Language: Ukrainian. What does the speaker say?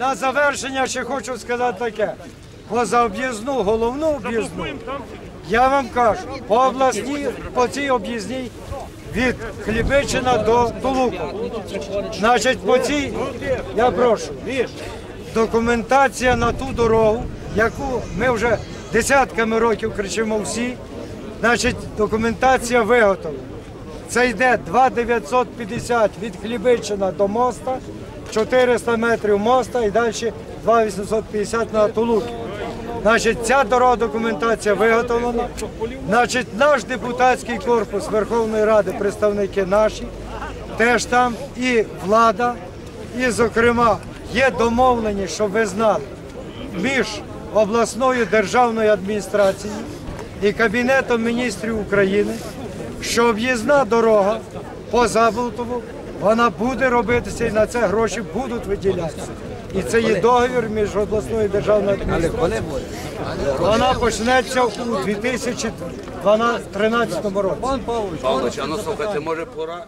На завершення ще хочу сказати таке. Поза об'їзну, головну об'їзну, я вам кажу, по обласній, по цій об'їзній від Хлібичина до Тулука. Значить, по цій, я прошу, документація на ту дорогу, яку ми вже десятками років кричимо всі, значить, документація виготовлена. Це йде 2,950 від Хлібичина до моста, 400 метрів моста і далі 2,850 на Тулуки. Значить, ця дорога документація виготовлена. Значить, наш депутатський корпус Верховної Ради, представники наші, теж там і влада, і, зокрема, є домовленість, щоб ви знали, між обласною державною адміністрацією і Кабінетом міністрів України, що об'їзна дорога по Заболотову, вона буде робитися і на це гроші будуть виділятися. І це є договір між обласною державною адміністрацією. Вона почнеться у 2013 році. Павлович, а ну слухайте, може пора